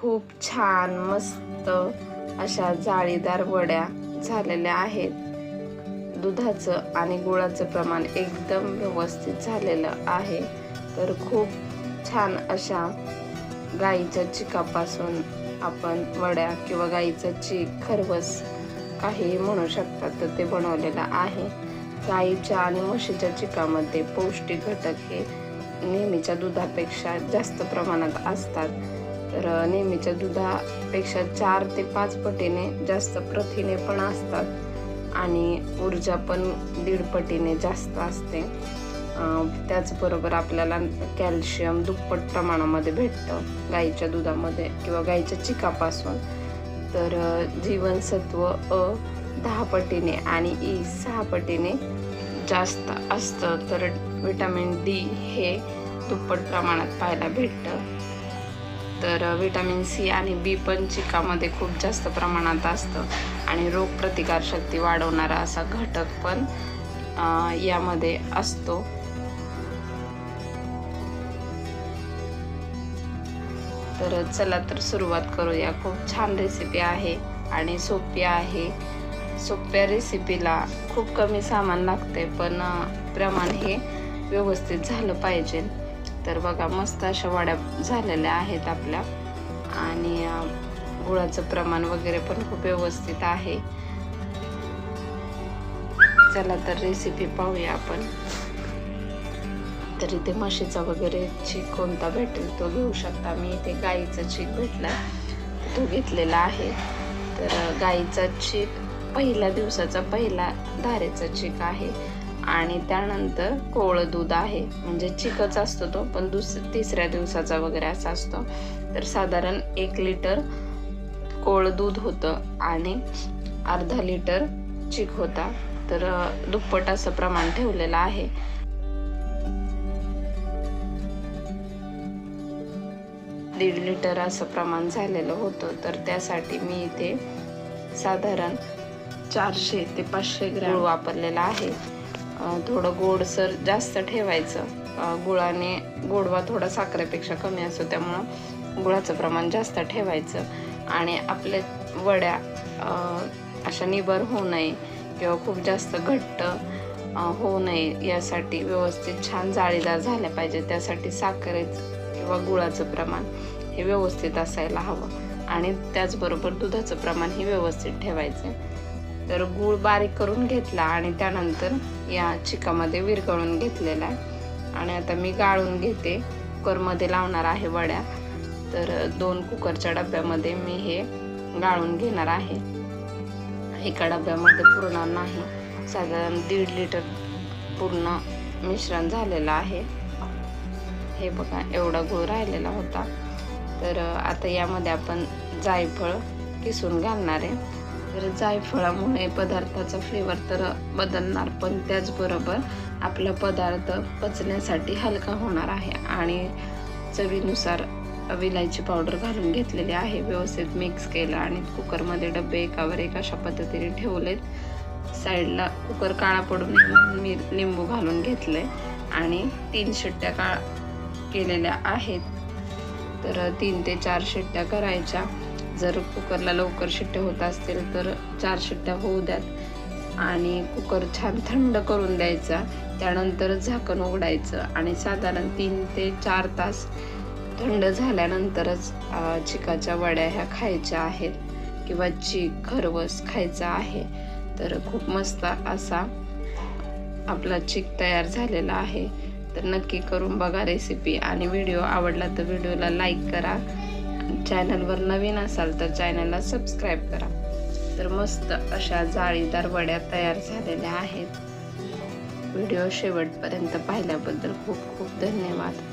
खूप छान मस्त अशा जाळीदार वड्या झालेल्या आहेत. दुधाचं आणि गुळाचं प्रमाण एकदम व्यवस्थित झालेलं आहे. तर खूप छान अशा गाईच्या चिकापासून आपण वड्या किंवा गाईचं चीक खरवस काहीही म्हणू शकतात तर ते बनवलेलं आहे. गाईच्या आणि म्हशीच्या चिकामध्ये पौष्टिक घटक हे नेहमीच्या दुधापेक्षा जास्त प्रमाणात असतात. तर नेहमीच्या दुधापेक्षा चार ते पाच पटीने जास्त प्रथिने पण असतात आणि ऊर्जा पण दीड पटीने जास्त असते. त्याचबरोबर आपल्याला कॅल्शियम दुप्पट प्रमाणामध्ये भेटतं गाईच्या दुधामध्ये किंवा गाईच्या चिकापासून. तर जीवनसत्व अ दहा पटीने आणि ई सहा पटीने जास्त असतं. तर विटॅमिन डी हे दुप्पट प्रमाणात पाहायला भेटतं. तर विटॅमिन सी आणि बी पण चिकामध्ये खूप जास्त प्रमाणात असतं आणि रोगप्रतिकारशक्ती वाढवणारा असा घटक पण यामध्ये असतो. तर चला तर सुरुवात करूया. खूप छान रेसिपी आहे आणि सोपी आहे. सोप्या रेसिपीला खूप कमी सामान लागते पण प्रमाण हे व्यवस्थित झालं पाहिजे. तर बघा मस्त अशा वड्या झालेल्या आहेत आपल्या. आणि गुळाचं प्रमाण वगैरे पण खूप व्यवस्थित आहे. चला तर रेसिपी पाहूया आपण. तर इथे म्हशीचा वगैरे चीक कोणता भेटेल तो घेऊ शकता. मी इथे गाईचा चीक भेटला तो घेतलेला आहे. तर गाईचा चीक पहिल्या दिवसाचा पहिला धारेचा चीक आहे. आणि त्यानंतर कोवळं दूध आहे. म्हणजे चिकच असतो तो पण दुस तिसऱ्या दिवसाचा वगैरे असा असतो. तर साधारण एक लिटर कोवळं दूध होतं आणि अर्धा लिटर चिक होता. तर दुप्पट असं प्रमाण ठेवलेलं आहे. दीड लिटर असं प्रमाण झालेलं होतं. तर त्यासाठी मी इथे साधारण चारशे ते पाचशे ग्रॅम वापरलेला आहे. थोडं गोडसर जास्त ठेवायचं. गुळाने गोडवा थोडा साखरेपेक्षा कमी असतो त्यामुळं गुळाचं प्रमाण जास्त ठेवायचं. आणि आपल्या वड्या अशा निबर होऊ नये किंवा खूप जास्त घट्ट होऊ नये यासाठी व्यवस्थित छान जाळीदार झाल्या पाहिजे. त्यासाठी साखरेचं किंवा गुळाचं प्रमाण हे व्यवस्थित असायला हवं. आणि त्याचबरोबर दुधाचं प्रमाण हे व्यवस्थित ठेवायचं. तर गूळ बारीक करून घेतला आणि त्यानंतर या चिकामध्ये विरघळून घेतलेला आहे. आणि आता मी गाळून घेते. कुकरमध्ये लावणार आहे वड्या. तर दोन कुकरच्या डब्यामध्ये मी हे गाळून घेणार आहे. एका डब्यामध्ये पुरणार नाही साधारण दीड लिटर पूर्ण मिश्रण झालेलं आहे. हे बघा एवढा गूळ राहिलेला होता. तर आता यामध्ये आपण जायफळ किसून घालणार आहे. तर जायफळामुळे पदार्थाचा फ्लेवर तर बदलणार पण त्याचबरोबर आपला पदार्थ पचण्यासाठी हलका होणार आहे. आणि चवीनुसार विलायची पावडर घालून घेतलेली आहे. व्यवस्थित मिक्स केलं आणि कुकरमध्ये डबे एकावर एक अशा पद्धतीने ठेवलेत. साईडला कुकर काळा पडू नये म्हणून मी लिंबू घालून घेतले आणि तीन शिट्ट्या काळ केलेल्या आहेत. तर तीन ते चार शिट्ट्या करायच्या. जर कुकरला लवकर शिट्ट्या होत असतील तर चार शिट्ट्या होऊ द्यात. आणि कुकर छान थंड करून द्यायचा. त्यानंतर झाकण उघडायचं आणि साधारण तीन ते चार तास थंड झाल्यानंतरच चिकाच्या वड्या ह्या खायच्या आहेत किंवा चीक खरवस खायचा आहे. तर खूप मस्त असा आपला चिक तयार झालेला आहे. तर नक्की करून बघा रेसिपी आणि व्हिडिओ आवडला तर व्हिडिओला लाईक करा. चॅनलवर नवीन असाल तर चॅनलला सबस्क्राईब करा. तर मस्त अशा जाळीदार वड्या तयार झालेल्या आहेत. व्हिडिओ शेवटपर्यंत पाहिल्याबद्दल खूप खूप धन्यवाद.